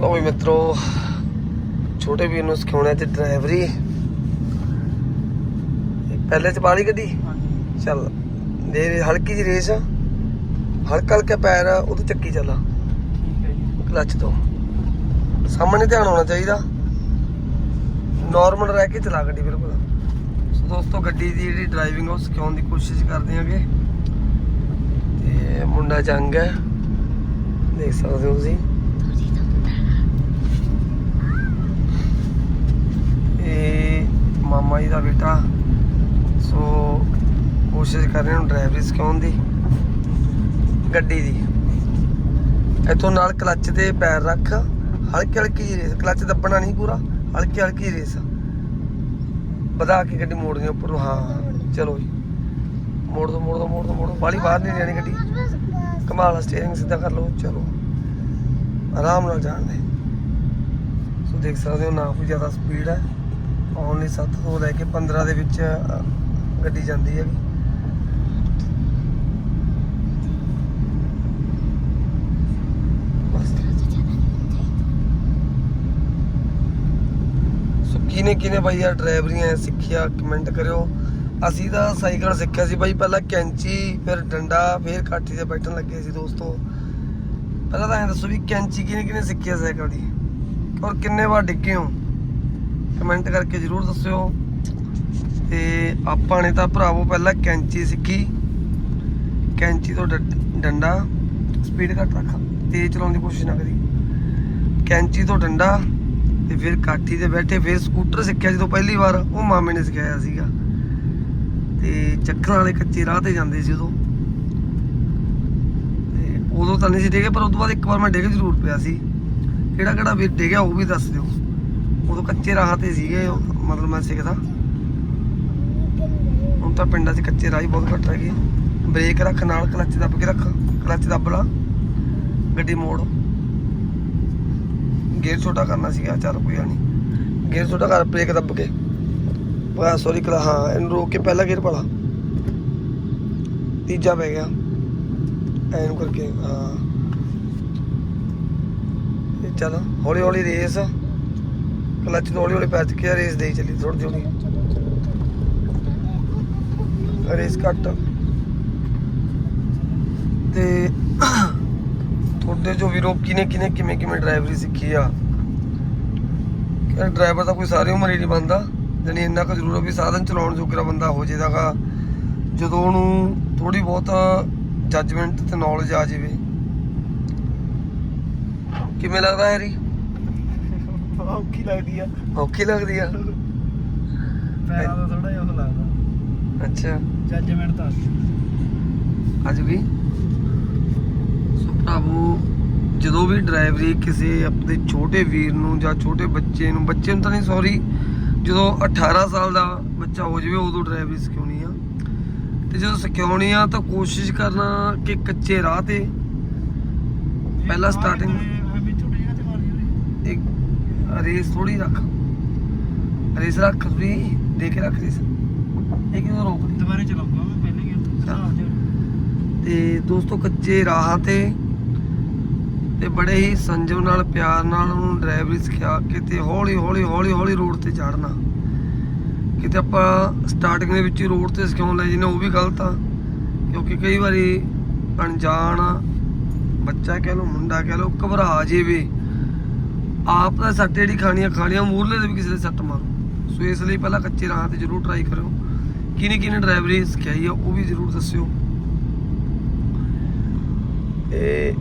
ਲਓ ਵੀ ਮਿੱਤਰੋ ਛੋਟੇ ਵੀਰ ਨੂੰ ਸਿਖਾਉਣਾ ਤੇ ਡਰਾਈਵਰੀ ਪਹਿਲੇ ਚ ਪਾਲੀ ਗੱਡੀ? ਚੱਲ ਦੇ ਹਲਕੀ ਜਿਹੀ ਰੇਸ। ਹਲਕਾ ਹਲਕਾ ਪੈਰ ਉਹਦੇ ਚੱਕੀ ਚੱਲਾ। ਠੀਕ ਹੈ ਜੀ। ਕਲੱਚ ਤੋਂ। ਸਾਹਮਣੇ ਧਿਆਨ ਹੋਣਾ ਚਾਹੀਦਾ। ਨਾਰਮਲ ਰਹਿ ਕੇ ਚਲਾ ਗੱਡੀ ਬਿਲਕੁਲ। ਸੋ ਦੋਸਤੋ ਗੱਡੀ ਦੀ ਜਿਹੜੀ ਡਰਾਈਵਿੰਗ ਉਹ ਸਿਖਾਉਣ ਦੀ ਕੋਸ਼ਿਸ਼ ਕਰਦੇ ਆਂਗੇ। ਤੇ ਮੁੰਡਾ ਜੰਗ ਹੈ। ਦੇਖ ਸਕਦੇ ਹੋ ਤੁਸੀਂ ਇਹ ਮਾਮਾ ਦਾ ਬੇਟਾ। ਸੋ ਕੋਸ਼ਿਸ਼ ਕਰ ਰਹੇ ਹਾਂ ਡਰਾਈਵਰੀ ਸਿਖਾਉਣ ਦੀ। ਗੱਡੀ ਦੀ। ਇੱਥੋਂ ਨਾਲ ਕਲੱਚ ਤੇ ਪੈਰ ਰੱਖ। ਹਲਕੀ ਹਲਕੀ ਰੇਸ। ਕਲੱਚ ਦੱਬਣਾ ਨਹੀਂ ਪੂਰਾ। ਹਲਕੀ ਹਲਕੀ ਰੇਸ। ਵਧਾ ਕੇ ਗੱਡੀ ਮੋੜਨੀ ਉੱਪਰ। ਹਾਂ, ਚਲੋ ਜੀ। ਮੋੜ ਦੋ ਮੋੜ ਦੋ ਮੋੜ ਦੋ ਮੋੜ ਬਾਲੀ ਬਾਹਰ ਨਹੀਂ ਜਾਣੀ ਗੱਡੀ। ਕਮਾਲ ਸਟੀਅਰਿੰਗ ਸਿੱਧਾ ਕਰ ਲਓ। ਚਲੋ। ਆਰਾਮ ਨਾਲ ਜਾਣ ਦੇ। ਸੋ ਦੇਖ ਸਕਦੇ ਹੋ ਨਾ ਕੋਈ ਜ਼ਿਆਦਾ ਸਪੀਡ ਹੈ। ਓਨਲੀ 7 ਤੋਂ ਲੈ ਕੇ 15 ਦੇ ਵਿੱਚ ਅ, ਗੱਡੀ ਜਾਂਦੀ ਹੈ ਕਿਨੇ ਕਿਨੇ ਬਾਈ ਯਾਰ ਡਰਾਈਵਰੀਆਂ ਸਿੱਖਿਆ ਕਮੈਂਟ ਕਰਿਓ। ਅਸੀਂ ਤਾਂ ਸਾਈਕਲ ਸਿੱਖਿਆ ਸੀ ਬਾਈ ਪਹਿਲਾਂ ਕੈਂਚੀ ਫਿਰ ਡੰਡਾ ਫਿਰ ਕਾਠੀ ਤੇ ਬੈਠਣ ਲੱਗੇ ਸੀ ਦੋਸਤੋ। ਪਹਿਲਾਂ ਤਾਂ ਐਂ ਦੱਸੋ ਵੀ ਕੈਂਚੀ ਕਿਨੇ ਕਿਨੇ ਸਿੱਖਿਆ ਸਾਈਕਲ ਦੀ? ਔਰ ਕਿੰਨੇ ਵਾਰ ਡਿੱਗੇ ਹੋ? ਕਮੈਂਟ ਕਰਕੇ ਜਰੂਰ ਦੱਸਿਓ। ਤੇ ਆਪਾਂ ਨੇ ਤਾਂ ਭਰਾਵੋ ਪਹਿਲਾਂ ਕੈਂਚੀ ਸਿੱਖੀ। ਕੈਂਚੀ ਤੋਂ ਡੰਡਾ ਸਪੀਡ ਘੱਟ ਰੱਖ, ਤੇਜ਼ ਚਲਾਉਣ ਦੀ ਕੋਸ਼ਿਸ਼ ਨਾ ਕਰੀ। ਕੈਂਚੀ ਤੋਂ ਡੰਡਾ ਤੇ ਫਿਰ ਕਾਠੀ ਤੇ ਬੈਠੇ, ਫਿਰ ਸਕੂਟਰ ਸਿੱਖਿਆ ਜਦੋਂ ਪਹਿਲੀ ਵਾਰ, ਉਹ ਮਾਮੇ ਨੇ ਸਿਖਾਇਆ ਸੀਗਾ। ਤੇ ਚੱਕਰਾਂ ਵਾਲੇ ਕੱਚੇ ਰਾਹ ਤੇ ਜਾਂਦੇ ਸੀ ਉਦੋਂ। ਤੇ ਉਦੋਂ ਤਾਂ ਨਹੀਂ ਸੀ ਡਿੱਗੇ, ਪਰ ਉਸ ਤੋਂ ਬਾਅਦ ਇੱਕ ਵਾਰ ਮੈਂ ਡਿੱਗ ਜ਼ਰੂਰ ਪਿਆ ਸੀ। ਕਿਹੜਾ ਕਿਹੜਾ ਵੀਰ ਡਿੱਗਿਆ ਉਹ ਵੀ ਦੱਸ ਦਿਓ। ਉਦੋਂ ਕੱਚੇ ਰਾਹ ਤੇ ਸੀਗੇ ਮਤਲਬ ਮੈਂ ਸਿੱਖਦਾ। ਹੁਣ ਤਾਂ ਪਿੰਡਾਂ 'ਚ ਕੱਚੇ ਰਾਹ ਹੀ ਬਹੁਤ ਘੱਟ ਰਹਿ ਬ੍ਰੇਕ ਰੱਖ, ਨਾਲ ਕਲੱਚ ਦੱਬ ਕੇ ਰੱਖ, ਕਲੱਚ ਦੱਬ ਲਾ, ਗੱਡੀ ਮੋੜ। ਗੇਅਰ ਛੋਟਾ ਕਰਨਾ ਸੀਗਾ, ਚੱਲ ਕੋਈ ਨਹੀਂ। ਗੇਅਰ ਛੋਟਾ ਕਰ, ਬ੍ਰੇਕ ਦੱਬ ਕੇ। ਪਾ ਸੌਰੀ ਕਲਾ, ਹਾਂ, ਇਹਨੂੰ ਰੋਕ ਕੇ ਪਹਿਲਾ ਗੇਅਰ ਪਾਲਾ। ਤੀਜਾ ਪੈ ਗਿਆ। ਐਨੂੰ ਕਰਕੇ, ਹਾਂ। ਚੱਲ ਹੌਲੀ ਹੌਲੀ ਰੇਸ। ਕਲੱਚ ਤੋਂ ਹੌਲੀ ਹੌਲੀ ਪੈਰ ਕੇ ਰੇਸ ਦੇਈ ਚੱਲੀ ਥੋੜੀ ਥੋੜੀ ਰੇਸ ਕੱਟ ਤੇ ਤੁਹਾਡੇ ਜੋ ਵੀਰੋ ਕਿਨੇ ਕਿਨੇ ਕਿਵੇਂ ਕਿਵੇਂ ਡਰਾਈਵਰੀ ਸਿੱਖੀ ਆ? ਕਿ ਡਰਾਈਵਰ ਦਾ ਕੋਈ ਸਾਰੀ ਉਮਰ ਹੀ ਨਹੀਂ ਬੰਦਾ। ਜਾਣੀ ਇੰਨਾ ਕੁ ਜ਼ਰੂਰ ਵੀ ਸਾਧਨ ਚਲਾਉਣ ਜੋਗਰਾ ਬੰਦਾ ਹੋ ਜਾਏਗਾ ਜਦੋਂ ਉਹਨੂੰ ਥੋੜੀ ਬਹੁਤ ਜੱਜਮੈਂਟ ਤੇ ਨੌਲੇਜ ਆ ਜਾਵੇ। ਕਿਵੇਂ ਲੱਗਦਾ, ਹੈਰੀ? ਔਖੀ ਲੱਗਦੀ ਆ। ਔਖੀ ਲੱਗਦੀ ਆ। ਪੈਰਾਂ ਦਾ ਥੋੜਾ ਜਿਹਾ ਉਹ ਲੱਗਦਾ। ਅੱਛਾ। ਜੱਜਮੈਂਟ ਤਾਂ। ਅੱਜ ਵੀ? ਸੋ ਭਰਾਵੋ ਜਦੋਂ ਵੀ ਡਰਾਈਵਰੀ ਕਿਸੇ ਆਪਣੇ ਛੋਟੇ ਵੀਰ ਨੂੰ ਜਾਂ ਛੋਟੇ ਬੱਚੇ ਨੂੰ ਬੱਚੇ ਨੂੰ ਤਾਂ ਨਹੀਂ ਸੌਰੀ ਜਦੋਂ 18 ਸਾਲ ਦਾ ਬੱਚਾ ਹੋ ਜਾਵੇ ਉਦੋਂ ਡਰਾਈਵਰੀ ਸਿਖਾਉਣੀ ਆ। ਤੇ ਜਦੋਂ ਸਿਖਾਉਣੀ ਆ ਤਾਂ ਕੋਸ਼ਿਸ਼ ਕਰਨਾ ਕਿ ਕੱਚੇ ਰਾਹ ਤੇ ਪਹਿਲਾਂ starting- ਵੀ ਛੋਟੇ ਜਗ੍ਹਾ ਤੇ ਮਾਰੀ ਉਹਨੇ ਇੱਕ ਰੇਸ ਥੋੜੀ ਰੱਖ। ਰੇਸ ਰੱਖ ਥੋੜੀ ਦੇ ਕੇ ਰੱਖ ਰੇਸ। ਇਹ ਕਿਉਂ ਰੋਕ ਲਈ ਦੁਬਾਰੇ ਚਲਾਉਂਗਾ ਮੈਂ ਪਹਿਲੇ ਗੇਅਰ ਤੋਂ। ਸੁਧਾਰ। ਤੇ ਦੋਸਤੋ ਕੱਚੇ ਰਾਹਾਂ ਤੇ ਤੇ ਬੜੇ ਹੀ ਸੰਜਮ ਨਾਲ ਪਿਆਰ ਨਾਲ ਉਹਨੂੰ ਡਰਾਈਵਰੀ ਸਿਖਾ ਕੇ ਤੇ ਹੌਲੀ ਹੌਲੀ ਹੌਲੀ ਹੌਲੀ ਰੋਡ ਤੇ ਚੜਨਾ ਕਿਤੇ ਆਪਾਂ ਸਟਾਰਟਿੰਗ ਦੇ ਵਿੱਚ ਹੀ ਰੋਡ ਤੇ ਸਿਖਾਉਣ ਲੈ ਜਿੰਨੇ ਉਹ ਵੀ ਗਲਤ ਆ। ਕਿਉਂਕਿ ਕਈ ਵਾਰੀ ਅਣਜਾਣ ਬੱਚਾ ਕਹਿ ਲਓ ਮੁੰਡਾ ਕਹਿ ਲਓ ਘਬਰਾ ਜਾਵੇ। ਆਪ ਦਾ ਸੱਟ ਜਿਹੜੀ ਖਾਣੀਆਂ ਖਾਣੀਆਂ ਮੂਰਲੇ ਦੇ ਵੀ ਕਿਸੇ ਦੇ ਸੱਟ ਮਾਰੋ। ਸੋ ਇਸ ਲਈ ਪਹਿਲਾਂ ਕੱਚੇ ਰਾਹ ਤੇ ਜ਼ਰੂਰ ਟਰਾਈ ਕਰਿਓ। ਕਿਹਨੇ ਕਿਹਨੇ ਡਰਾਈਵਰੀ ਸਿਖਾਈ ਆ, ਉਹ ਵੀ ਜ਼ਰੂਰ ਦੱਸਿਓ। ਇਹ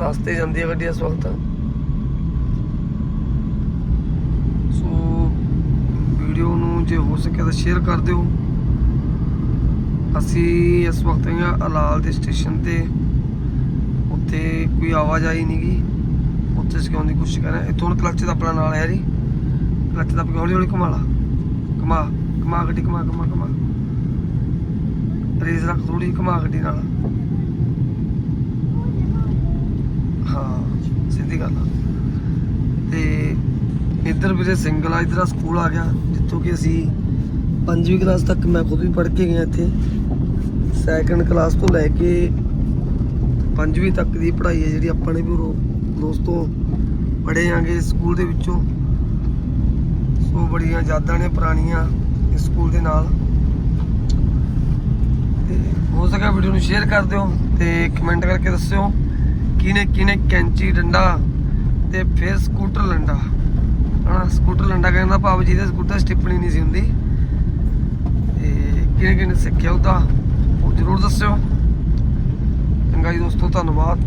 ਰਸਤੇ ਜਾਂਦੀ ਹੈ ਗੱਡੀ ਇਸ ਵਕਤ। ਸੋ ਵੀਡੀਓ ਨੂੰ ਜੇ ਹੋ ਸਕੇ ਤਾਂ ਸ਼ੇਅਰ ਕਰ ਦਿਓ। ਅਸੀਂ ਇਸ ਵਕਤ ਹੈਗਾ ਅਲਾਲ ਦੇ ਸਟੇਸ਼ਨ ਤੇ। ਉੱਥੇ ਕੋਈ ਆਵਾਜਾਈ ਨਹੀਂ ਗਈ ਉੱਥੇ ਸਿਖਾਉਣ ਦੀ ਕੋਸ਼ਿਸ਼ ਕਰ। ਰਹੇ ਇੱਥੋਂ ਕਲੱਚ ਦਾ ਆਪਣਾ ਨਾਲ ਹੈ ਜੀ। ਕਲੱਚ ਦਾ ਹੌਲੀ ਹੌਲੀ ਘੁਮਾ ਲਾ। ਘੁਮਾ ਘੁਮਾ ਗੱਡੀ, ਘੁਮਾ ਘੁਮਾ ਘੁਮਾ। ਰੇਸ ਰੱਖ ਥੋੜੀ ਘੁਮਾ ਗੱਡੀ ਨਾਲ। ਹਾਂ, ਸਿੱਧੀ ਗੱਲ ਤੇ ਇੱਧਰ ਵੀਰੇ ਸਿੰਗਲ ਆ, ਇੱਧਰ ਸਕੂਲ ਆ ਗਿਆ, ਜਿੱਥੋਂ ਕਿ ਅਸੀਂ ਪੰਜਵੀਂ ਕਲਾਸ ਤੱਕ ਮੈਂ ਖੁਦ ਵੀ ਪੜ੍ਹ ਕੇ ਗਿਆ ਇੱਥੇ। ਸੈਕੰਡ ਕਲਾਸ ਤੋਂ ਲੈ ਕੇ ਪੰਜਵੀਂ ਤੱਕ ਦੀ ਪੜ੍ਹਾਈ ਹੈ ਜਿਹੜੀ ਆਪਾਂ ਨੇ ਵੀ ਉਰੋਂ ਦੋਸਤੋ, ਪੜ੍ਹੇ ਆਂਗੇ ਸਕੂਲ ਦੇ ਵਿੱਚੋਂ। ਸੋ ਬੜੀਆਂ ਯਾਦਾਂ ਨੇ ਪੁਰਾਣੀਆਂ ਇਸ ਸਕੂਲ ਦੇ ਨਾਲ। ਤੇ ਹੋ ਸਕਿਆ ਵੀਡੀਓ ਨੂੰ ਸ਼ੇਅਰ ਕਰ ਦਿਓ ਤੇ ਕਮੈਂਟ ਕਰਕੇ ਦੱਸਿਓ ਕਿਨੇ ਕਿਨੇ ਕੈਂਚੀ ਡੰਡਾ ਤੇ ਫਿਰ ਸਕੂਟਰ ਲੰਡਾ। ਹਨਾ, ਸਕੂਟਰ ਲੰਡਾ ਕਹਿੰਦਾ ਭਾਵ ਜੀ ਦੇ ਸਕੂਟਰ ਸਟਿੱਪਣੀ ਨਹੀਂ ਸੀ ਹੁੰਦੀ। ਤੇ ਕਿਨੇ ਕਿਨੇ ਸਿੱਖਿਆ ਉਹਦਾ, ਉਹ ਜ਼ਰੂਰ ਦੱਸਿਓ। ਚੰਗਾ ਜੀ ਦੋਸਤੋ, ਧੰਨਵਾਦ।